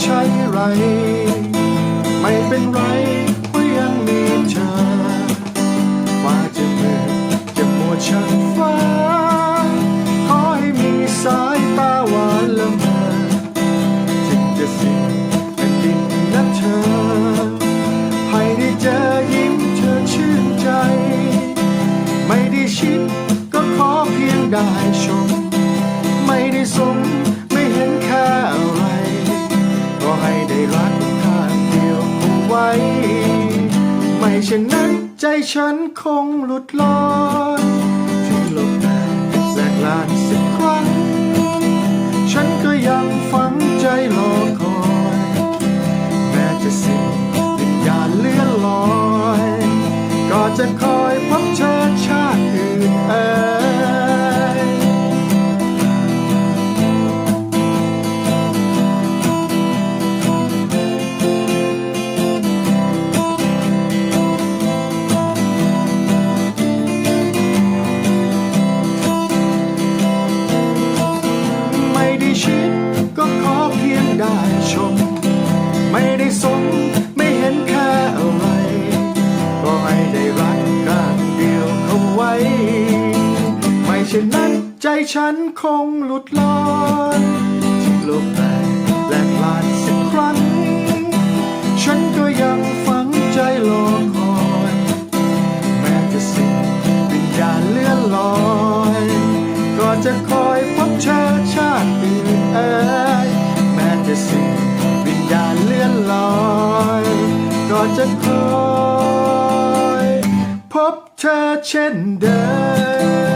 ใช่ไร ไม่เป็นไรเพราะยังมีเธอฟ้าจะมืดจะมัวช่างฟ้า ขอให้มีสายตาหวานละเมอจึงจะสิ้นแผ่นดินนับเธอ ให้ได้เจอยิ้มเธอชื่นใจ ไม่ได้ชิดก็ขอเพียงได้ชม ไม่ได้สม รักข้างเดียวคงไว้ ไม่เช่นนั้นใจฉันคงหลุดลอยถึงโลกแตกแหลกลานสักครั้ง ฉันก็ยังฝังใจรอคอย แม้จะสิ้นวิญญาณเลื่อนลอย ก็จะคอย ชม ไม่ได้สนไม่เห็นค่าอะไร ก็ให้ได้รักกันเดียวเข้าไว้ ไม่เช่นนั้นใจฉันคงหลุดลอยที่โลกแตกแลกลานสักครั้ง ฉันก็ยังฝังใจรอคอย แม้จะสิ้นวิญญาณเลื่อนลอย ก็จะคอยพบเธอชาติอื่นเอ่ย จะคอย พบเธอเช่นเดิม